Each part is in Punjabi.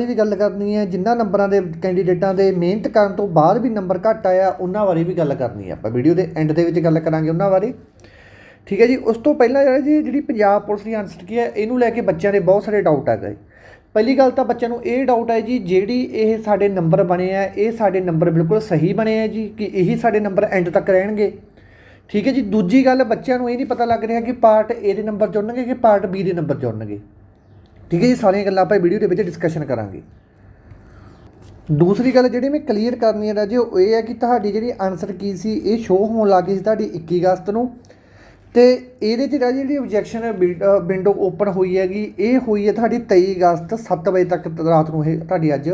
ਇਹ ਵੀ ਗੱਲ ਕਰਨੀ ਹੈ ਜਿਨ੍ਹਾਂ ਨੰਬਰਾਂ ਦੇ ਕੈਂਡੀਡੇਟਾਂ ਦੇ ਮਿਹਨਤ ਕਰਨ ਤੋਂ ਬਾਅਦ ਵੀ ਨੰਬਰ ਘੱਟ ਆਇਆ, ਉਹਨਾਂ ਬਾਰੇ ਵੀ ਗੱਲ ਕਰਨੀ ਹੈ। ਆਪਾਂ ਵੀਡੀਓ ਦੇ ਐਂਡ ਦੇ ਵਿੱਚ ਗੱਲ ਕਰਾਂਗੇ ਉਹਨਾਂ ਬਾਰੇ। ਠੀਕ ਹੈ ਜੀ, ਉਸ ਤੋਂ ਪਹਿਲਾਂ ਜਿਹੜਾ ਜੀ, ਜਿਹੜੀ ਪੰਜਾਬ ਪੁਲਿਸ ਦੀ ਆਨਸਰ ਕੀ ਹੈ, ਇਹਨੂੰ ਲੈ ਕੇ ਬੱਚਿਆਂ ਦੇ ਬਹੁਤ ਸਾਰੇ ਡਾਊਟ ਆ ਗਏ। ਪਹਿਲੀ ਗੱਲ ਤਾਂ ਬੱਚਿਆਂ ਨੂੰ ਇਹ ਡਾਊਟ ਹੈ ਜੀ, ਜਿਹੜੀ ਇਹ ਸਾਡੇ ਨੰਬਰ ਬਣੇ ਆ, ਇਹ ਸਾਡੇ ਨੰਬਰ ਬਿਲਕੁਲ ਸਹੀ ਬਣੇ ਆ ਜੀ, ਕਿ ਇਹੀ ਸਾਡੇ ਨੰਬਰ ਐਂਡ ਤੱਕ ਰਹਿਣਗੇ। ਠੀਕ ਹੈ ਜੀ, ਦੂਜੀ ਗੱਲ ਬੱਚਿਆਂ ਨੂੰ ਇਹ ਨਹੀਂ ਪਤਾ ਲੱਗ ਰਿਹਾ ਕਿ ਪਾਰਟ A ਦੇ ਨੰਬਰ ਜੁੜਨਗੇ ਕਿ ਪਾਰਟ B ਦੇ ਨੰਬਰ ਜੁੜਨਗੇ ਠੀਕ ਹੈ ਜੀ, ਸਾਰੀਆਂ ਗੱਲਾਂ ਆਪਾਂ ਵੀਡੀਓ ਦੇ ਵਿੱਚ ਡਿਸਕਸ਼ਨ ਕਰਾਂਗੇ। ਦੂਸਰੀ ਗੱਲ ਜਿਹੜੀ ਮੈਂ ਕਲੀਅਰ ਕਰਨੀ ਹੈ ਰਾਜੇ, ਉਹ ਇਹ ਹੈ ਕਿ ਤੁਹਾਡੀ ਜਿਹੜੀ ਆਨਸਰ ਕੀ ਸੀ, ਇਹ ਸ਼ੋਅ ਹੋਣ ਲੱਗੀ ਸੀ ਤੁਹਾਡੀ 21 ਅਗਸਤ ਨੂੰ। ਤੇ ਇਹਦੇ ਚ ਰਾਜੇ ਜਿਹੜੀ ਆਬਜੈਕਸ਼ਨ ਵਿੰਡੋ ਓਪਨ ਹੋਈ ਹੈਗੀ, ਇਹ ਹੋਈ ਹੈ ਤੁਹਾਡੀ 23 ਅਗਸਤ 7 ਵਜੇ ਤੱਕ ਰਾਤ ਨੂੰ ਇਹ ਤੁਹਾਡੀ ਅੱਜ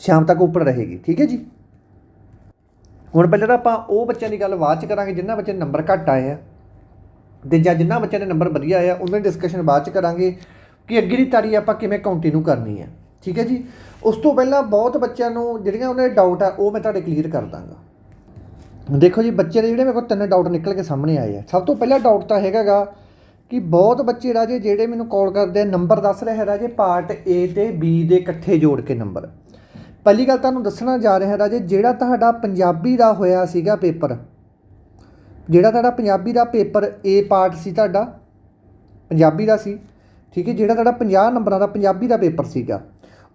ਸ਼ਾਮ ਤੱਕ ਓਪਨ ਰਹੇਗੀ, ਠੀਕ ਹੈ ਜੀ? ਹੁਣ ਪਹਿਲਾਂ ਤਾਂ ਆਪਾਂ ਉਹ ਬੱਚਿਆਂ ਦੀ ਗੱਲ ਬਾਅਦ ਚ ਕਰਾਂਗੇ, ਜਿਨ੍ਹਾਂ ਬੱਚੇ ਨੰਬਰ ਘੱਟ ਆਏ ਆ। ਤੇ ਜਾਂ ਜਿਨ੍ਹਾਂ ਬੱਚਿਆਂ ਦੇ ਨੰਬਰ ਵਧੀਆ ਆਏ ਉਹਨਾਂ ਦੀ ਡਿਸਕਸ਼ਨ ਬਾਅਦ ਚ ਕਰਾਂਗੇ ਕਿ ਅੱਗੇ ਦੀ ਤਾਰੀ ਆਪਾਂ ਕਿਵੇਂ ਕੰਟੀਨਿਊ ਕਰਨੀ ਹੈ। ਠੀਕ ਹੈ ਜੀ? ਉਸ ਤੋਂ ਪਹਿਲਾਂ ਬਹੁਤ ਬੱਚਿਆਂ ਨੂੰ ਜਿਹੜੀਆਂ ਉਹਨਾਂ ਦੇ ਡਾਊਟ ਆ, ਉਹ ਮੈਂ ਤੁਹਾਡੇ ਕਲੀਅਰ ਕਰ ਦਾਂਗਾ। ਦੇਖੋ ਜੀ, ਬੱਚੇ ਦੇ ਜਿਹੜੇ ਮੇਰੇ ਕੋਲ ਤਿੰਨ ਡਾਊਟ ਨਿਕਲ ਕੇ ਸਾਹਮਣੇ ਆਏ ਆ। ਸਭ ਤੋਂ ਪਹਿਲਾ ਡਾਊਟ ਤਾਂ ਹੈਗਾਗਾ ਕਿ ਬਹੁਤ ਬੱਚੇ ਰਾਜੇ ਜਿਹੜੇ ਮੈਨੂੰ ਕਾਲ ਕਰਦੇ ਆ ਨੰਬਰ ਦੱਸ ਰਿਹਾ ਹੈ ਰਾਜੇ ਪਾਰਟ A ਤੇ B ਦੇ ਇਕੱਠੇ ਜੋੜ ਕੇ ਨੰਬਰ ਪਹਿਲੀ ਗੱਲ ਤੁਹਾਨੂੰ ਦੱਸਣਾ ਜਾ ਰਿਹਾ ਰਾਜੇ, ਜਿਹੜਾ ਤੁਹਾਡਾ ਪੰਜਾਬੀ ਦਾ ਹੋਇਆ ਸੀਗਾ ਪੇਪਰ ਜਿਹੜਾ ਤੁਹਾਡਾ ਪੰਜਾਬੀ ਦਾ ਪੇਪਰ ਏ ਪਾਰਟ ਸੀ ਤੁਹਾਡਾ, ਪੰਜਾਬੀ ਦਾ ਸੀ, ਠੀਕ ਹੈ, ਜਿਹੜਾ ਤੁਹਾਡਾ 50 ਨੰਬਰਾਂ ਦਾ ਪੰਜਾਬੀ ਦਾ ਪੇਪਰ ਸੀਗਾ,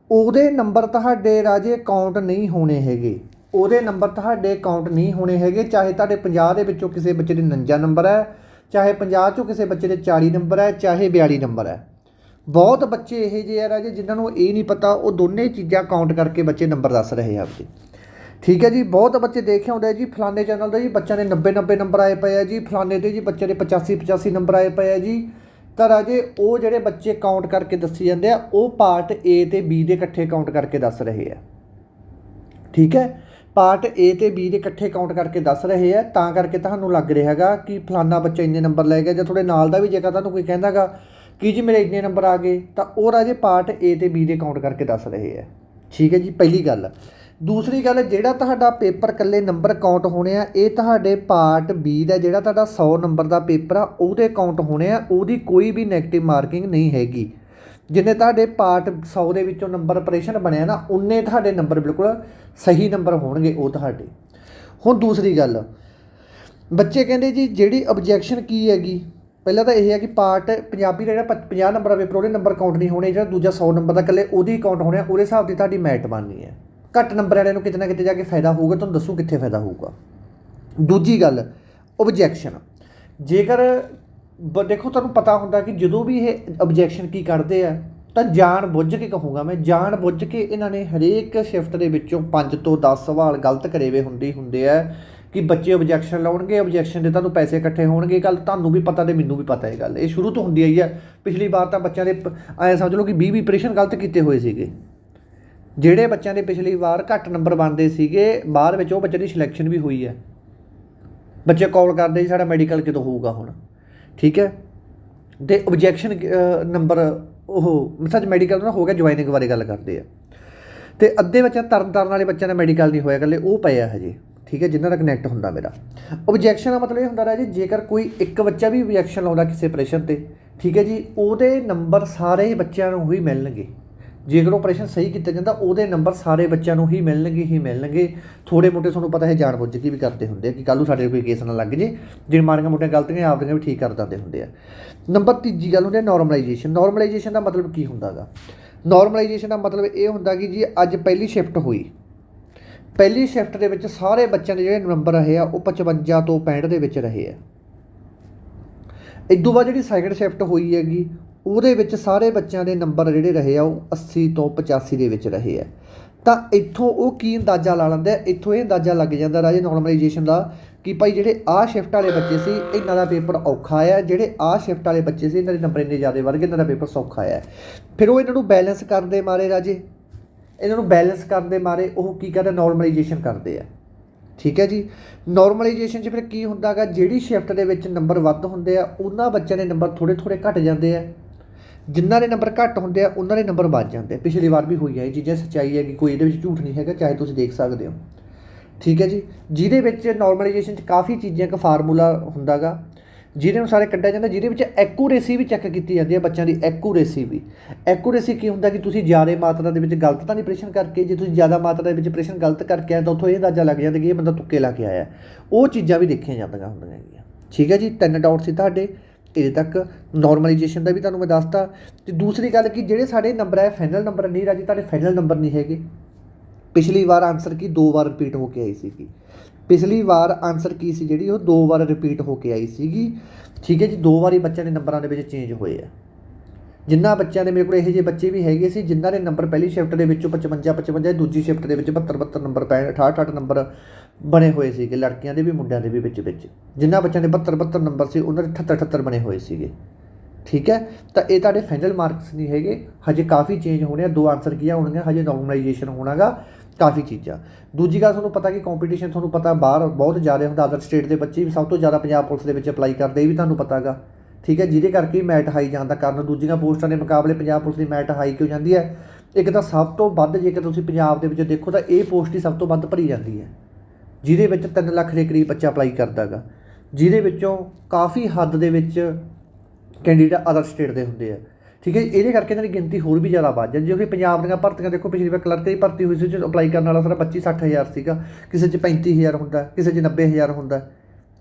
ਉਹਦੇ ਨੰਬਰ ਤੁਹਾਡੇ ਰਾਜੇ ਕਾਊਂਟ ਨਹੀਂ ਹੋਣੇ ਹੈਗੇ, ਉਹਦੇ ਨੰਬਰ ਤੁਹਾਡੇ ਕਾਊਂਟ ਨਹੀਂ ਹੋਣੇ ਹੈਗੇ, ਚਾਹੇ ਤੁਹਾਡੇ 50 ਦੇ ਵਿੱਚੋਂ ਕਿਸੇ ਬੱਚੇ ਦੇ 49 ਨੰਬਰ ਹੈ, ਚਾਹੇ 50 ਚੋਂ ਕਿਸੇ ਬੱਚੇ ਦੇ 40 ਨੰਬਰ ਹੈ, ਚਾਹੇ 42 ਨੰਬਰ ਹੈ। ਬਹੁਤ ਬੱਚੇ ਇਹ ਜਿਹੇ ਆ ਰਾਜੇ, ਜਿਨ੍ਹਾਂ ਨੂੰ ਇਹ ਨਹੀਂ ਪਤਾ, ਉਹ ਦੋਨੇ ਚੀਜ਼ਾਂ ਕਾਊਂਟ ਕਰਕੇ ਬੱਚੇ ਨੰਬਰ ਦੱਸ ਰਹੇ ਆ ਆਪਦੇ। ਠੀਕ ਹੈ ਜੀ, ਬਹੁਤ ਬੱਚੇ ਦੇਖੇ ਹੁੰਦੇ ਆ ਜੀ, ਫਲਾਣੇ ਚੈਨਲ ਦੇ ਜੀ, ਬੱਚਿਆਂ ਦੇ 90 90 ਨੰਬਰ ਆਏ ਪਏ ਆ ਜੀ, ਫਲਾਣੇ ਦੇ ਜੀ ਬੱਚੇ ਦੇ 85 85 ਨੰਬਰ ਆਏ ਪਏ ਆ ਜੀ। ਤਾਂ ਰਾਜੇ, ਉਹ ਜਿਹੜੇ ਬੱਚੇ ਕਾਊਂਟ ਕਰਕੇ ਦੱਸੀ ਜਾਂਦੇ ਆ, ਉਹ ਪਾਰਟ A ਤੇ B ਦੇ ਇਕੱਠੇ ਕਾਊਂਟ ਕਰਕੇ ਦੱਸ ਰਹੇ ਆ। ਠੀਕ ਹੈ ਪਾਰਟ A ਤੇ B ਦੇ ਇਕੱਠੇ ਕਾਊਂਟ ਕਰਕੇ ਦੱਸ ਰਹੇ ਆ, ਤਾਂ ਕਰਕੇ ਤੁਹਾਨੂੰ ਲੱਗ ਰਿਹਾ ਹੈਗਾ ਕਿ ਫਲਾਨਾ ਬੱਚਾ ਇੰਨੇ ਨੰਬਰ ਲੈ ਗਿਆ, ਜਾਂ ਤੁਹਾਡੇ ਨਾਲ ਦਾ ਵੀ ਜੇਕਰ ਤੁਹਾਨੂੰ ਕੋਈ ਕਹਿੰਦਾਗਾ ਕਿ ਜੀ ਮੇਰੇ ਇੰਨੇ ਨੰਬਰ ਆ ਗਏ, ਤਾਂ ਉਹ ਰਾਜੇ ਪਾਰਟ A ਤੇ B ਦੇ ਕਾਊਂਟ ਕਰਕੇ ਦੱਸ ਰਹੇ ਆ। ਠੀਕ ਹੈ ਜੀ, ਪਹਿਲੀ ਗੱਲ। ਦੂਸਰੀ ਗੱਲ, ਜਿਹੜਾ ਤੁਹਾਡਾ ਪੇਪਰ ਇਕੱਲੇ ਨੰਬਰ ਕਾਊਂਟ ਹੋਣੇ ਆ, ਇਹ ਤੁਹਾਡੇ ਪਾਰਟ ਬੀ ਦਾ ਜਿਹੜਾ ਤੁਹਾਡਾ 100 ਨੰਬਰ ਦਾ ਪੇਪਰ ਆ, ਉਹਦੇ ਕਾਊਂਟ ਹੋਣੇ ਆ, ਉਹਦੀ ਕੋਈ ਵੀ 네ਗੇਟਿਵ ਮਾਰਕਿੰਗ ਨਹੀਂ ਹੈਗੀ। ਜਿੰਨੇ ਤੁਹਾਡੇ ਪਾਰਟ 100 ਦੇ ਵਿੱਚੋਂ ਨੰਬਰ ਆਪਰੇਸ਼ਨ ਬਣਿਆ ਨਾ, ਉਨੇ ਤੁਹਾਡੇ ਨੰਬਰ ਬਿਲਕੁਲ ਸਹੀ ਨੰਬਰ ਹੋਣਗੇ ਉਹ ਤੁਹਾਡੇ। ਹੁਣ ਦੂਸਰੀ ਗੱਲ, ਬੱਚੇ ਕਹਿੰਦੇ ਜੀ, ਜਿਹੜੀ ਆਬਜੈਕਸ਼ਨ ਕੀ ਹੈਗੀ? ਪਹਿਲਾਂ ਤਾਂ ਇਹ ਹੈ ਕਿ ਪਾਰਟ ਪੰਜਾਬੀ ਦਾ ਜਿਹੜਾ 50 ਨੰਬਰ ਦਾ ਪੇਪਰ ਉਹਦੇ ਨੰਬਰ ਕਾਊਂਟ ਨਹੀਂ ਹੋਣੇ, ਜਿਹੜਾ ਦੂਜਾ 100 ਨੰਬਰ ਦਾ ਇਕੱਲੇ ਉਹਦੀ ਕਾਊਂਟ ਹੋਣੇ ਆ, ਉਹਦੇ ਹਿਸਾਬ ਦੀ ਤੁਹਾਡੀ ਮੈਟ ਬਣਨੀ ਹੈ। ਘੱਟ ਨੰਬਰ ਵਾਲਿਆਂ ਨੂੰ ਕਿਤੇ ਨਾ ਕਿਤੇ ਜਾ ਕੇ ਫਾਇਦਾ ਹੋਊਗਾ, ਤੁਹਾਨੂੰ ਦੱਸੂ ਕਿੱਥੇ ਫਾਇਦਾ ਹੋਊਗਾ। ਦੂਜੀ ਗੱਲ ਓਬਜੈਕਸ਼ਨ ਜੇਕਰ ਬ- ਦੇਖੋ ਤੁਹਾਨੂੰ ਪਤਾ ਹੁੰਦਾ ਕਿ ਜਦੋਂ ਵੀ ਇਹ ਓਬਜੈਕਸ਼ਨ ਕੀ ਕਰਦੇ ਆ, ਤਾਂ ਜਾਣ ਬੁੱਝ ਕੇ ਕਹੂੰਗਾ ਮੈਂ, ਜਾਣ ਬੁੱਝ ਕੇ ਇਹਨਾਂ ਨੇ ਹਰੇਕ ਸ਼ਿਫਟ ਦੇ ਵਿੱਚੋਂ 5 ਤੋਂ 10 ਸਵਾਲ ਗਲਤ ਕਰੇ ਹੋਏ ਹੁੰਦੇ ਹੁੰਦੇ ਆ ਕਿ ਬੱਚੇ ਓਬਜੈਕਸ਼ਨ ਲਾਉਣਗੇ ਓਬਜੈਕਸ਼ਨ ਦੇ ਤੁਹਾਨੂੰ ਪੈਸੇ ਇਕੱਠੇ ਹੋਣਗੇ ਗੱਲ ਤੁਹਾਨੂੰ ਵੀ ਪਤਾ ਤੇ ਮੈਨੂੰ ਵੀ ਪਤਾ ਇਹ ਗੱਲ। ਇਹ ਸ਼ੁਰੂ ਤੋਂ ਹੁੰਦੀ ਆਈ ਹੈ ਪਿਛਲੀ ਵਾਰ ਤਾਂ ਬੱਚਿਆਂ ਦੇ ਐ ਸਮਝ ਲਓ ਕਿ 20 20 ਆਪਰੇਸ਼ਨ ਗਲਤ ਕੀਤੇ ਹੋਏ ਸੀਗੇ। ਜਿਹੜੇ ਬੱਚਿਆਂ ਦੇ ਪਿਛਲੀ ਵਾਰ ਘੱਟ ਨੰਬਰ ਬਣਦੇ ਸੀਗੇ, ਬਾਅਦ ਵਿੱਚ ਉਹ ਬੱਚਿਆਂ ਦੀ ਸਿਲੈਕਸ਼ਨ ਵੀ ਹੋਈ ਹੈ। ਬੱਚੇ ਕਾਲ ਕਰਦੇ ਜੀ, ਸਾਡਾ ਮੈਡੀਕਲ ਕਿਦੋਂ ਹੋਊਗਾ ਹੁਣ? ਠੀਕ ਹੈ? ਤੇ ਆਬਜੈਕਸ਼ਨ ਨੰਬਰ ਉਹ ਸੱਚ ਮੈਡੀਕਲ ਨਾ ਹੋ ਗਿਆ ਜੁਆਇਨਿੰਗ ਬਾਰੇ ਗੱਲ ਕਰਦੇ ਆ। ਤੇ ਅੱਧੇ ਬੱਚਾ ਤਰਨ ਤਰਨ ਵਾਲੇ ਬੱਚਿਆਂ ਦਾ ਮੈਡੀਕਲ ਨਹੀਂ ਹੋਇਆ ਗੱਲੇ ਉਹ ਪਏ ਆ ਹਜੇ। ਠੀਕ ਹੈ? ਜਿਨ੍ਹਾਂ ਦਾ ਕਨੈਕਟ ਹੁੰਦਾ ਮੇਰਾ। ਆਬਜੈਕਸ਼ਨ ਦਾ ਮਤਲਬ ਇਹ ਹੁੰਦਾ ਰਿਹਾ ਜੀ, ਜੇਕਰ ਕੋਈ ਇੱਕ ਬੱਚਾ ਵੀ ਆਬਜੈਕਸ਼ਨ ਲਾਉਂਦਾ ਕਿਸੇ ਆਪਰੇਸ਼ਨ ਤੇ, ਠੀਕ ਹੈ ਜੀ, ਉਹਦੇ ਨੰਬਰ ਸਾਰੇ ਬੱਚਿਆਂ ਨੂੰ ਹੀ ਮਿਲਣਗੇ। ਜੇਕਰ ਆਪਰੇਸ਼ਨ ਸਹੀ ਕੀਤਾ ਜਾਂਦਾ, ਉਹਦੇ ਨੰਬਰ ਸਾਰੇ ਬੱਚਿਆਂ ਨੂੰ ਹੀ ਮਿਲਣਗੇ ਹੀ ਮਿਲਣਗੇ। ਥੋੜੇ ਮੋਟੇ ਤੁਹਾਨੂੰ ਪਤਾ ਹੈ ਜਾਣ ਬੁੱਝ ਕੇ ਵੀ ਕਰਦੇ ਹੁੰਦੇ ਆ ਕਿ ਕੱਲ੍ਹ ਨੂੰ ਸਾਡੇ ਕੋਈ ਕੇਸ ਨਾ ਲੱਗ ਜੇ ਜਿਹੜੀਆਂ ਮਾੜੀਆਂ ਮੋਟੀਆਂ ਗਲਤੀਆਂ ਆਪਦੀਆਂ ਵੀ ਠੀਕ ਕਰ ਦਿੰਦੇ ਹੁੰਦੇ ਆ। ਨੰਬਰ ਤੀਜੀ ਗੱਲ ਹੁੰਦੀ ਹੈ ਨਾਰਮਲਾਈਜੇਸ਼ਨ ਨਾਰਮਲਾਈਜੇਸ਼ਨ ਦਾ ਮਤਲਬ ਕੀ ਹੁੰਦਾਗਾ? ਨਾਰਮਲਾਈਜੇਸ਼ਨ ਦਾ ਮਤਲਬ ਇਹ ਹੁੰਦਾ ਕਿ ਜੀ ਅੱਜ ਪਹਿਲੀ ਸ਼ਿਫਟ ਹੋਈ। ਪਹਿਲੀ ਸ਼ਿਫਟ ਦੇ ਵਿੱਚ ਸਾਰੇ ਬੱਚਿਆਂ ਦੇ ਜਿਹੜੇ ਨੰਬਰ ਰਹੇ ਆ, ਉਹ 55 ਤੋਂ 65 ਦੇ ਵਿੱਚ ਰਹੇ ਆ। ਇਦੋਂ ਬਾਅਦ ਜਿਹੜੀ ਸੈਕੰਡ ਸ਼ਿਫਟ ਹੋਈ ਹੈਗੀ ਉਹਦੇ ਵਿੱਚ ਸਾਰੇ ਬੱਚਿਆਂ ਦੇ ਨੰਬਰ ਜਿਹੜੇ ਰਹੇ ਆ, ਉਹ 80 ਤੋਂ 85 ਦੇ ਵਿੱਚ ਰਹੇ ਆ। ਤਾਂ ਇੱਥੋਂ ਉਹ ਕੀ ਅੰਦਾਜ਼ਾ ਲਾ ਲੈਂਦੇ ਆ ਇੱਥੋਂ ਇਹ ਅੰਦਾਜ਼ਾ ਲੱਗ ਜਾਂਦਾ ਰਾਜੇ ਨਾਰਮਲਾਈਜੇਸ਼ਨ ਦਾ ਕਿ ਭਾਈ ਜਿਹੜੇ ਆਹ ਸ਼ਿਫਟ ਵਾਲੇ ਬੱਚੇ ਸੀ, ਇਹਨਾਂ ਦਾ ਪੇਪਰ ਔਖਾ ਆ। ਜਿਹੜੇ ਆਹ ਸ਼ਿਫਟ ਵਾਲੇ ਬੱਚੇ ਸੀ, ਇਹਨਾਂ ਦੇ ਨੰਬਰ ਇੰਨੇ ਜ਼ਿਆਦਾ ਵਧ ਗਏ, ਇਹਨਾਂ ਦਾ ਪੇਪਰ ਸੌਖਾ ਆ। ਫਿਰ ਉਹ ਇਹਨਾਂ ਨੂੰ ਬੈਲੈਂਸ ਕਰਦੇ ਮਾਰੇ ਰਾਜੇ। ਇਹਨਾਂ ਨੂੰ ਬੈਲੈਂਸ ਕਰਨ ਦੇ ਮਾਰੇ, ਉਹ ਕੀ ਕਰਦੇ? ਨਾਰਮਲਾਈਜੇਸ਼ਨ ਕਰਦੇ ਆ। ਠੀਕ ਹੈ ਜੀ? ਨਾਰਮਲਾਈਜੇਸ਼ਨ 'ਚ ਫਿਰ ਕੀ ਹੁੰਦਾਗਾ ਜਿਹੜੀ ਸ਼ਿਫਟ ਦੇ ਵਿੱਚ ਨੰਬਰ ਵੱਧ ਹੁੰਦੇ ਆ, ਉਹਨਾਂ ਬੱਚਿਆਂ ਦੇ ਨੰਬਰ ਥੋੜੇ ਥੋੜੇ ਘਟ ਜਾਂਦੇ ਆ। ਜਿਨ੍ਹਾਂ ਦੇ ਨੰਬਰ ਘੱਟ ਹੁੰਦੇ ਆ, ਉਹਨਾਂ ਦੇ ਨੰਬਰ ਵੱਧ ਜਾਂਦੇ ਆ। ਪਿਛਲੀ ਵਾਰ ਵੀ ਹੋਈ ਆ, ਇਹ ਚੀਜ਼ਾਂ ਸੱਚਾਈ ਹੈ ਕਿ ਕੋਈ ਇਹਦੇ ਵਿੱਚ ਝੂਠ ਨਹੀਂ ਹੈਗਾ, ਚਾਹੇ ਤੁਸੀਂ ਦੇਖ ਸਕਦੇ ਹੋ। ਠੀਕ ਹੈ ਜੀ? ਜਿਹਦੇ ਵਿੱਚ ਨਾਰਮਲਾਈਜੇਸ਼ਨ 'ਚ ਕਾਫੀ ਚੀਜ਼ਾਂ, ਇੱਕ ਫਾਰਮੂਲਾ ਹੁੰਦਾਗਾ। ਜਿਹਦੇ ਅਨੁਸਾਰ ਇਹ ਕੱਢਿਆ ਜਾਂਦਾ, ਜਿਹਦੇ ਵਿੱਚ ਐਕੂਰੇਸੀ ਵੀ ਚੈੱਕ ਕੀਤੀ ਜਾਂਦੀ ਹੈ ਬੱਚਿਆਂ ਦੀ ਐਕੂਰੇਸੀ ਵੀ। ਐਕੂਰੇਸੀ ਕੀ ਹੁੰਦਾ ਕਿ ਤੁਸੀਂ ਜ਼ਿਆਦਾ ਮਾਤਰਾ ਦੇ ਵਿੱਚ ਗਲਤ ਤਾਂ ਨਹੀਂ ਪ੍ਰਸ਼ਨ ਕਰਕੇ, ਜੇ ਤੁਸੀਂ ਜ਼ਿਆਦਾ ਮਾਤਰਾ ਦੇ ਵਿੱਚ ਪ੍ਰਸ਼ਨ ਗਲਤ ਕਰਕੇ ਆਏ ਤਾਂ ਉੱਥੋਂ ਇਹ ਅੰਦਾਜ਼ਾ ਲੱਗ ਜਾਂਦਾ ਕਿ ਇਹ ਬੰਦਾ ਤੁੱਕੇ ਲਾ ਕੇ ਆਇਆ। ਉਹ ਚੀਜ਼ਾਂ ਵੀ ਦੇਖੀਆਂ ਜਾਂਦੀਆਂ ਹੁੰਦੀਆਂ ਹੈਗੀਆਂ। ਠੀਕ ਹੈ ਜੀ? ਤਿੰਨ ਡਾਊਟ ਸੀ ਤੁਹਾਡੇ। ਇਹਦੇ ਤੱਕ ਨਾਰਮਲਾਈਜੇਸ਼ਨ ਦਾ ਵੀ ਤੁਹਾਨੂੰ ਮੈਂ ਦੱਸਤਾ। ਤੇ ਦੂਸਰੀ ਗੱਲ ਕਿ ਜਿਹੜੇ ਸਾਡੇ ਨੰਬਰ ਹੈ ਫਾਈਨਲ ਨੰਬਰ ਨਹੀਂ ਰਾਜੀ, ਤੁਹਾਡੇ ਫਾਈਨਲ ਨੰਬਰ ਨਹੀਂ ਹੈਗੇ। ਪਿਛਲੀ ਵਾਰ ਆਨਸਰ ਕੀ? ਦੋ ਵਾਰ ਰਿਪੀਟ ਹੋ ਕੇ ਆਈ ਸੀਗੀ। ਪਿਛਲੀ ਵਾਰ ਆਨਸਰ ਕੀ ਸੀ ਜਿਹੜੀ? ਉਹ ਦੋ ਵਾਰ ਰਿਪੀਟ ਹੋ ਕੇ ਆਈ ਸੀਗੀ। ਠੀਕ ਹੈ ਜੀ, ਦੋ ਵਾਰੀ ਬੱਚਿਆਂ ਦੇ ਨੰਬਰਾਂ ਦੇ ਵਿੱਚ ਚੇਂਜ ਹੋਏ ਆ। ਜਿੰਨਾ ਬੱਚਿਆਂ ਦੇ ਮੇਰੇ ਕੋਲ ਇਹੋ ਜਿਹੇ ਬੱਚੇ ਵੀ ਹੈਗੇ ਸੀ, ਜਿਨ੍ਹਾਂ ਦੇ ਨੰਬਰ ਪਹਿਲੀ ਸ਼ਿਫਟ ਦੇ ਵਿੱਚੋਂ 55 55 ਦੂਜੀ ਸ਼ਿਫਟ ਦੇ ਵਿੱਚ 72 72 ਨੰਬਰ ਪੈ 68 68 ਨੰਬਰ ਬਣੇ ਹੋਏ ਸੀਗੇ, ਲੜਕੀਆਂ ਦੇ ਵੀ, ਮੁੰਡਿਆਂ ਦੇ ਵੀ ਵਿੱਚ ਵਿੱਚ। ਜਿਨ੍ਹਾਂ ਬੱਚਿਆਂ ਦੇ 72 72 ਨੰਬਰ ਸੀ, ਉਹਨਾਂ ਦੇ 78 78 ਬਣੇ ਹੋਏ ਸੀਗੇ। ਠੀਕ ਹੈ? ਤਾਂ ਇਹ ਤੁਹਾਡੇ ਫਾਈਨਲ ਮਾਰਕਸ ਨਹੀਂ ਹੈਗੇ। ਹਜੇ ਕਾਫੀ ਚੇਂਜ ਹੋਣੇ ਆ, ਦੋ ਆਨਸਰ ਕੀ ਆ ਹੋਣਗੇ ਹਜੇ ਨਾਰਮਲਾਈਜੇਸ਼ਨ ਹੋਣਾਗਾ, ਕਾਫੀ ਚੀਜ਼ਾਂ। ਦੂਜੀ ਗੱਲ ਤੁਹਾਨੂੰ ਪਤਾ ਕਿ ਕੰਪੀਟੀਸ਼ਨ ਤੁਹਾਨੂੰ ਪਤਾ ਬਾਹਰ ਬਹੁਤ ਜ਼ਿਆਦਾ ਹੁੰਦਾ ਅਦਰ ਸਟੇਟ ਦੇ ਬੱਚੇ ਵੀ ਸਭ ਤੋਂ ਜ਼ਿਆਦਾ ਪੰਜਾਬ ਪੁਲਿਸ ਦੇ ਵਿੱਚ ਅਪਲਾਈ ਕਰਦੇ, ਇਹ ਵੀ ਤੁਹਾਨੂੰ ਪਤਾਗਾ। ਠੀਕ ਹੈ, ਜਿਹਦੇ ਕਰਕੇ ਮੈਟ ਹਾਈ ਜਾਂਦਾ ਕਾਰਨ, ਦੂਜੀਆਂ ਪੋਸਟਾਂ ਦੇ ਮੁਕਾਬਲੇ ਪੰਜਾਬ ਪੁਲਿਸ ਦੀ ਮੈਟ ਹਾਈ ਕਿਉਂ ਜਾਂਦੀ ਹੈ? ਇੱਕ ਤਾਂ ਸਭ ਤੋਂ ਵੱਧ ਜੇਕਰ ਤੁਸੀਂ ਪੰਜਾਬ ਦੇ ਵਿੱਚ ਦੇਖੋ ਤਾਂ ਇਹ ਪੋਸਟ ਹੀ ਸਭ ਤੋਂ ਵੱਧ ਭਰੀ ਜਾਂਦੀ ਹੈ, ਜਿਹਦੇ ਵਿੱਚ 3 ਲੱਖ ਦੇ ਕਰੀਬ ਬੱਚਾ ਅਪਲਾਈ ਕਰਦਾਗਾ ਜਿਹਦੇ ਵਿੱਚੋਂ ਕਾਫੀ ਹੱਦ ਦੇ ਵਿੱਚ ਕੈਂਡੀਡੇਟ ਅਦਰ ਸਟੇਟ ਦੇ ਹੁੰਦੇ ਆ, ਠੀਕ ਹੈ, ਇਹਦੇ ਕਰਕੇ ਇਹਨਾਂ ਦੀ ਗਿਣਤੀ ਹੋਰ ਵੀ ਜ਼ਿਆਦਾ ਵੱਧ ਜਾਂਦੀ ਕਿਉਂਕਿ ਪੰਜਾਬ ਦੀਆਂ ਭਰਤੀਆਂ ਦੇਖੋ, ਪਿਛਲੀ ਵਾਰ ਕਲਰਕ ਦੀ ਭਰਤੀ ਹੋਈ ਸੀ ਉਹ 'ਚ ਅਪਲਾਈ ਕਰਨ ਵਾਲਾ ਸਾਰਾ 25 60000 ਸੀਗਾ, ਕਿਸੇ 'ਚ 35000 ਹੁੰਦਾ, ਕਿਸੇ 'ਚ 90000 ਹੁੰਦਾ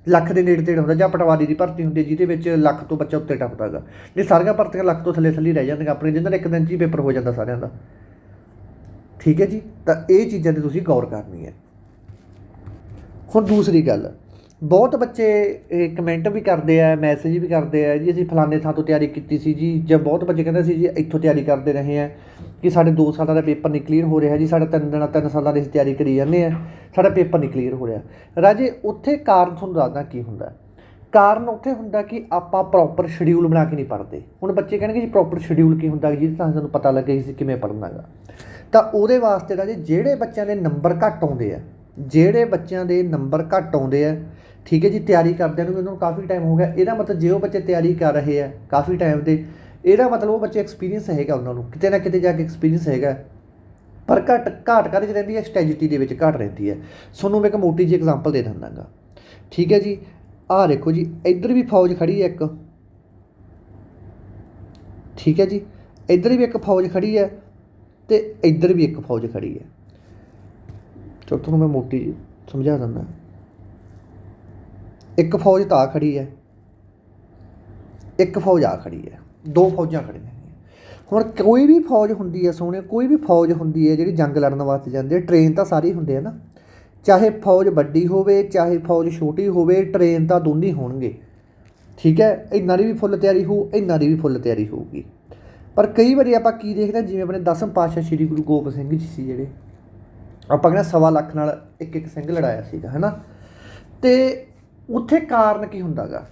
ਲੱਖ ਦੇ ਨੇੜੇ ਤੇੜੇ ਹੁੰਦਾ ਜਾਂ ਪਟਵਾਰੀ ਦੀ ਭਰਤੀ ਹੁੰਦੀ ਜਿਹਦੇ ਵਿੱਚ ਲੱਖ ਤੋਂ ਬੱਚਾ ਉੱਤੇ ਟੱਪਦਾਗਾ ਇਹ ਸਾਰੀਆਂ ਭਰਤੀਆਂ ਲੱਖ ਤੋਂ ਥੱਲੇ ਥੱਲੇ ਰਹਿ ਜਾਂਦੀਆਂ ਆਪਣੇ ਜਿਨ੍ਹਾਂ ਦਾ ਇੱਕ ਦਿਨ 'ਚ ਹੀ ਪੇਪਰ ਹੋ ਜਾਂਦਾ ਸਾਰਿਆਂ ਦਾ। ਠੀਕ ਹੈ ਜੀ? ਤਾਂ ਇਹ ਚੀਜ਼ਾਂ ਤੇ ਤੁਸੀਂ ਗੌਰ ਕਰਨੀ ਹੈ। ਹੁਣ ਦੂਸਰੀ ਗੱਲ ਬਹੁਤ ਬੱਚੇ, ਇਹ ਕਮੈਂਟ ਵੀ ਕਰਦੇ ਆ ਮੈਸੇਜ ਵੀ ਕਰਦੇ ਆ, ਜੀ ਅਸੀਂ ਫਲਾਣੇ ਥਾਂ ਤੋਂ ਤਿਆਰੀ ਕੀਤੀ ਸੀ ਜੀ, ਜਾਂ ਬਹੁਤ ਬੱਚੇ ਕਹਿੰਦੇ ਸੀ ਜੀ ਇੱਥੋਂ ਤਿਆਰੀ ਕਰਦੇ ਰਹੇ ਆ, ਕਿ ਸਾਡੇ 2 ਸਾਲਾਂ ਦਾ ਪੇਪਰ ਨਹੀਂ ਕਲੀਅਰ ਹੋ ਰਿਹਾ ਜੀ, ਸਾਡਾ ਤਿੰਨ ਦਿਨਾਂ, ਤਿੰਨ ਸਾਲਾਂ ਦੀ ਅਸੀਂ ਤਿਆਰੀ ਕਰੀ ਜਾਂਦੇ ਆ, ਸਾਡਾ ਪੇਪਰ ਨਹੀਂ ਕਲੀਅਰ ਹੋ ਰਿਹਾ। ਰਾਜੇ, ਉੱਥੇ ਕਾਰਨ ਤੁਹਾਨੂੰ ਦੱਸਦਾ ਕੀ ਹੁੰਦਾ? ਕਾਰਨ ਉੱਥੇ ਹੁੰਦਾ ਕਿ ਆਪਾਂ ਪ੍ਰੋਪਰ ਸ਼ਡਿਊਲ ਬਣਾ ਕੇ ਨਹੀਂ ਪੜ੍ਹਦੇ। ਹੁਣ ਬੱਚੇ ਕਹਿਣਗੇ ਜੀ ਪ੍ਰੋਪਰ ਸ਼ਡਿਊਲ ਕੀ ਹੁੰਦਾ ਜਿਹਦੇ ਤਾਂ ਸਾਨੂੰ ਪਤਾ ਲੱਗੇ ਸੀ ਕਿਵੇਂ ਪੜ੍ਹਨਾਗਾ। ਤਾਂ ਉਹਦੇ ਵਾਸਤੇ ਰਾਜੇ, ਜਿਹੜੇ ਬੱਚਿਆਂ ਦੇ ਨੰਬਰ ਘੱਟ ਆਉਂਦੇ ਆ, ਜਿਹੜੇ ਬੱਚਿਆਂ ਦੇ ਨੰਬਰ ਘੱਟ ਆਉਂਦੇ ਆ ਠੀਕ ਹੈ ਜੀ, ਤਿਆਰੀ ਕਰਦਿਆਂ ਨੂੰ ਉਹਨਾਂ ਨੂੰ ਕਾਫੀ ਟਾਈਮ ਹੋ ਗਿਆ। ਇਹਦਾ ਮਤਲਬ ਜੇ ਉਹ ਬੱਚੇ ਤਿਆਰੀ ਕਰ ਰਹੇ ਆ ਕਾਫੀ ਟਾਈਮ 'ਤੇ, ਇਹਦਾ ਮਤਲਬ ਉਹ ਬੱਚੇ ਐਕਸਪੀਰੀਅੰਸ ਹੈਗਾ ਉਹਨਾਂ ਨੂੰ, ਕਿਤੇ ਨਾ ਕਿਤੇ ਜਾ ਕੇ ਐਕਸਪੀਰੀਅੰਸ ਹੈਗਾ। ਪਰ ਘੱਟ, ਘਾਟ ਕਾਹਦੇ 'ਚ ਰਹਿੰਦੀ ਹੈ? ਸਟ੍ਰੈਟਜੀ ਦੇ ਵਿੱਚ ਘਾਟ ਰਹਿੰਦੀ ਹੈ। ਤੁਹਾਨੂੰ ਮੈਂ ਇੱਕ ਮੋਟੀ ਜਿਹੀ ਐਗਜ਼ਾਮਪਲ ਦੇ ਦਿੰਦਾਗਾ। ਠੀਕ ਹੈ ਜੀ, ਆਹ ਦੇਖੋ ਜੀ, ਇੱਧਰ ਵੀ ਫੌਜ ਖੜੀ ਹੈ ਇੱਕ। ਠੀਕ ਹੈ ਜੀ, ਇੱਧਰ ਵੀ ਇੱਕ ਫੌਜ ਖੜੀ ਹੈ ਤੇ ਇੱਧਰ ਵੀ ਇੱਕ ਫੌਜ ਖੜੀ ਹੈ। ਚਲੋ, ਤੁਹਾਨੂੰ ਮੈਂ ਮੋਟੀ ਸਮਝਾ ਦਿੰਦਾ। ਇੱਕ ਫੌਜ ਤਾਂ ਆ ਖੜੀ ਹੈ। ਇੱਕ ਫੌਜ ਆ ਖੜੀ ਹੈ। ਦੋ ਫੌਜਾਂ ਖੜੀਆਂ ਹੁਣ ਕੋਈ ਵੀ ਫੌਜ ਹੁੰਦੀ ਹੈ ਸੋਹਣੇ ਕੋਈ ਵੀ ਫੌਜ ਹੁੰਦੀ ਹੈ ਜਿਹੜੀ ਜੰਗ ਲੜਨ ਵਾਸਤੇ ਜਾਂਦੀ ਹੈ, ਟ੍ਰੇਨ ਤਾਂ ਸਾਰੇ ਹੁੰਦੇ ਆ ਨਾ। ਚਾਹੇ ਫੌਜ ਵੱਡੀ ਹੋਵੇ, ਚਾਹੇ ਫੌਜ ਛੋਟੀ ਹੋਵੇ, ਟ੍ਰੇਨ ਤਾਂ ਦੋਨੇ ਹੋਣਗੇ। ਠੀਕ ਹੈ ਇਹਨਾਂ ਦੀ ਵੀ ਫੁੱਲ ਤਿਆਰੀ ਹੋਊ ਇਹਨਾਂ ਦੀ ਵੀ ਫੁੱਲ ਤਿਆਰੀ ਹੋਊਗੀ। ਪਰ ਕਈ ਵਾਰੀ ਆਪਾਂ ਕੀ ਦੇਖਦੇ ਹਾਂ, ਜਿਵੇਂ ਆਪਣੇ ਦਸਮ ਪਾਤਸ਼ਾਹ ਸ੍ਰੀ ਗੁਰੂ ਗੋਬਿੰਦ ਸਿੰਘ ਜੀ ਸੀ ਜਿਹੜੇ। ਆਪਾਂ ਕਹਿੰਦੇ ਸਵਾ ਲੱਖ ਨਾਲ ਇੱਕ ਇੱਕ ਸਿੰਘ ਲੜਾਇਆ ਸੀਗਾ ਹੈਨਾ ਤੇ ਉੱਥੇ ਕਾਰਨ ਕੀ ਹੁੰਦਾਗਾ?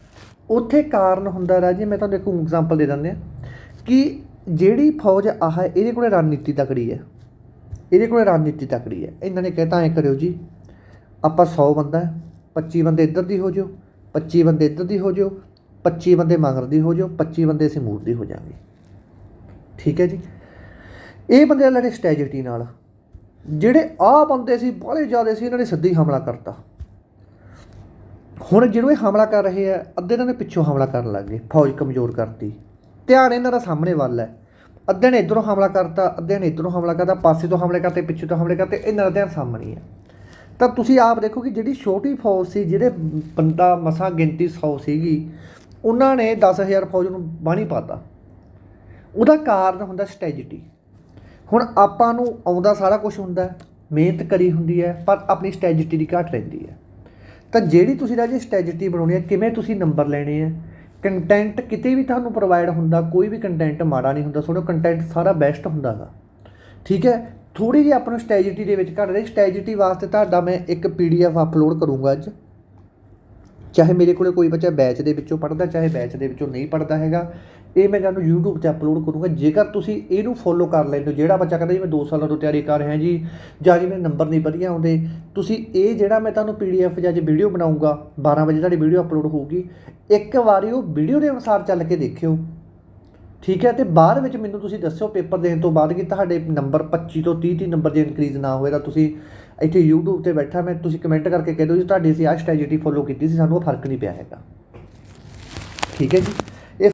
ਉੱਥੇ ਕਾਰਨ ਹੁੰਦਾ ਰਾਜੇ ਮੈਂ ਤੁਹਾਨੂੰ ਇੱਕ ਐਗਜ਼ਾਮਪਲ ਦੇ ਦਿੰਦੇ ਆ ਕਿ ਜਿਹੜੀ ਫੌਜ ਆਹ ਇਹਦੇ ਕੋਲੇ ਰਣਨੀਤੀ ਤਕੜੀ ਹੈ। ਇਹਦੇ ਕੋਲੇ ਰਣਨੀਤੀ ਤਕੜੀ ਹੈ। ਇਹਨਾਂ ਨੇ ਕਹਿਤਾ ਐ ਕਰਿਓ ਜੀ ਆਪਾਂ 100 ਬੰਦਾ ਹੈ, 25 ਬੰਦੇ ਇੱਧਰ ਦੀ ਹੋ ਜਾਓ 25 ਬੰਦੇ ਇੱਧਰ ਦੀ ਹੋ ਜਾਓ 25 ਬੰਦੇ ਮਗਰ ਦੀ ਹੋ ਜਾਓ 25 ਬੰਦੇ ਅਸੀਂ ਮੂਰ ਦੀ ਹੋ ਜਾਵਾਂਗੇ। ਠੀਕ ਹੈ ਜੀ? ਇਹ ਬੰਦੇ ਲੜੇ ਸਟ੍ਰੈਟਜੀ ਨਾਲ ਜਿਹੜੇ ਆਹ ਬੰਦੇ ਸੀ ਬੜੇ ਜ਼ਿਆਦਾ ਸੀ ਇਹਨਾਂ ਨੇ ਸਿੱਧੀ ਹਮਲਾ ਕਰਤਾ। ਹੁਣ ਜਿਹੜੇ ਇਹ ਹਮਲਾ ਕਰ ਰਹੇ ਆ, ਅੱਧੇ ਇਹਨਾਂ ਨੇ ਪਿੱਛੋਂ ਹਮਲਾ ਕਰਨ ਲੱਗ ਗਏ, ਫੌਜ ਕਮਜ਼ੋਰ ਕਰਤੀ। ਧਿਆਨ ਇਹਨਾਂ ਦਾ ਸਾਹਮਣੇ ਵੱਲ ਹੈ। ਅੱਧੇ ਨੇ ਇਧਰੋਂ ਹਮਲਾ ਕਰਤਾ ਅੱਧੇ ਨੇ ਇਧਰੋਂ ਹਮਲਾ ਕਰਤਾ, ਪਾਸੇ ਤੋਂ ਹਮਲੇ ਕਰਤੇ, ਪਿੱਛੇ ਤੋਂ ਹਮਲੇ ਕਰਤੇ, ਇਹਨਾਂ ਦਾ ਧਿਆਨ ਸਾਹਮਣੇ ਹੈ। ਤਾਂ ਤੁਸੀਂ ਆਪ ਦੇਖੋ ਕਿ ਜਿਹੜੀ ਛੋਟੀ ਫੌਜ ਸੀ, ਜਿਹੜੇ ਬੰਦਾ ਮਸਾਂ ਗਿਣਤੀ 100 ਸੀਗੀ, ਉਹਨਾਂ ਨੇ 10000 ਫੌਜ ਨੂੰ ਬਾਣੀ ਪਾਤਾ। ਉਹਦਾ ਕਾਰਨ ਹੁੰਦਾ ਸਟ੍ਰੈਟਜੀ। ਹੁਣ ਆਪਾਂ ਨੂੰ ਆਉਂਦਾ ਸਾਰਾ ਕੁਝ ਹੁੰਦਾ, ਮਿਹਨਤ ਕਰੀ ਹੁੰਦੀ ਹੈ, ਪਰ ਆਪਣੀ ਸਟ੍ਰੈਟਜੀ ਦੀ ਘਾਟ ਰਹਿੰਦੀ ਹੈ। ਤਾਂ ਜਿਹੜੀ ਤੁਸੀਂ ਰਾਜੇ ਸਟ੍ਰੈਟਜੀ ਬਣਾਉਣੀ ਹੈ, ਕਿਵੇਂ ਤੁਸੀਂ ਨੰਬਰ ਲੈਣੇ ਆ ਕੰਟੈਂਟ ਕਿਤੇ ਵੀ ਤੁਹਾਨੂੰ ਪ੍ਰੋਵਾਈਡ ਹੁੰਦਾ, ਕੋਈ ਵੀ ਕੰਟੈਂਟ ਮਾੜਾ ਨਹੀਂ ਹੁੰਦਾ ਤੁਹਾਡਾ ਕੰਟੈਂਟ ਸਾਰਾ ਬੈਸਟ ਹੁੰਦਾ ਹੈਗਾ ਠੀਕ ਹੈ? ਥੋੜੀ ਜਿਹੀ ਆਪਾਂ ਨੂੰ ਸਟ੍ਰੈਟਜੀ ਦੇ ਵਿੱਚ ਘੱਟ ਰਹੀ। ਸਟ੍ਰੈਟਜੀ ਵਾਸਤੇ ਤੁਹਾਡਾ ਮੈਂ ਇੱਕ ਪੀਡੀਐਫ ਅਪਲੋਡ ਕਰੂੰਗਾ ਅੱਜ। ਚਾਹੇ ਮੇਰੇ ਕੋਲੇ ਕੋਈ ਬੱਚਾ ਬੈਚ ਦੇ ਵਿੱਚੋਂ ਪੜ੍ਹਦਾ, ਚਾਹੇ ਬੈਚ ਦੇ ਵਿੱਚੋਂ ਨਹੀਂ ਪੜ੍ਹਦਾ ਹੈਗਾ। ਇਹ ਮੈਂ ਤੁਹਾਨੂੰ YouTube ਤੇ ਅਪਲੋਡ ਕਰੂੰਗਾ। ਜੇਕਰ ਤੁਸੀਂ ਇਹਨੂੰ ਫੋਲੋ ਕਰ ਲੈਂਦੇ ਹੋ, ਜਿਹੜਾ ਬੱਚਾ ਕਹਿੰਦਾ ਜੀ ਮੈਂ 2 ਸਾਲਾਂ ਤੋਂ ਤਿਆਰੀ ਕਰ ਰਿਹਾ ਜੀ, ਜਾਂ ਜੀ ਮੇਰੇ ਨੰਬਰ ਨਹੀਂ ਵਧੀਆ ਆਉਂਦੇ, ਤੁਸੀਂ ਇਹ ਜਿਹੜਾ ਮੈਂ ਤੁਹਾਨੂੰ PDF ਜਾਂ ਜੇ ਵੀਡੀਓ ਬਣਾਉਂਗਾ 12 ਵਜੇ ਤੁਹਾਡੀ ਵੀਡੀਓ ਅਪਲੋਡ ਹੋਊਗੀ, ਇੱਕ ਵਾਰੀ ਉਹ ਵੀਡੀਓ ਦੇ ਅਨੁਸਾਰ ਚੱਲ ਕੇ ਦੇਖਿਓ। ਠੀਕ ਹੈ? ਤੇ ਬਾਅਦ ਵਿੱਚ ਮੈਨੂੰ ਤੁਸੀਂ ਦੱਸਿਓ ਪੇਪਰ ਦੇਣ ਤੋਂ ਬਾਅਦ ਕਿ ਤੁਹਾਡੇ ਨੰਬਰ 25 ਤੋਂ 30 30 ਨੰਬਰ ਜੇ ਇਨਕਰੀਜ਼ ਨਾ ਹੋਏ ਤਾਂ ਤੁਸੀਂ ਇੱਥੇ YouTube ਤੇ ਬੈਠਾ ਮੈਂ, ਤੁਸੀਂ ਕਮੈਂਟ ਕਰਕੇ ਕਹਿ ਦਿਓ ਜੀ ਤੁਹਾਡੀ ਅਸੀਂ ਆਹ ਸਟ੍ਰੈਟਜੀ ਫੋਲੋ ਕੀਤੀ ਸੀ, ਸਾਨੂੰ ਉਹ ਫ਼ਰਕ ਨਹੀਂ ਪਿਆ ਹੈਗਾ। ਠੀਕ ਹੈ ਜੀ?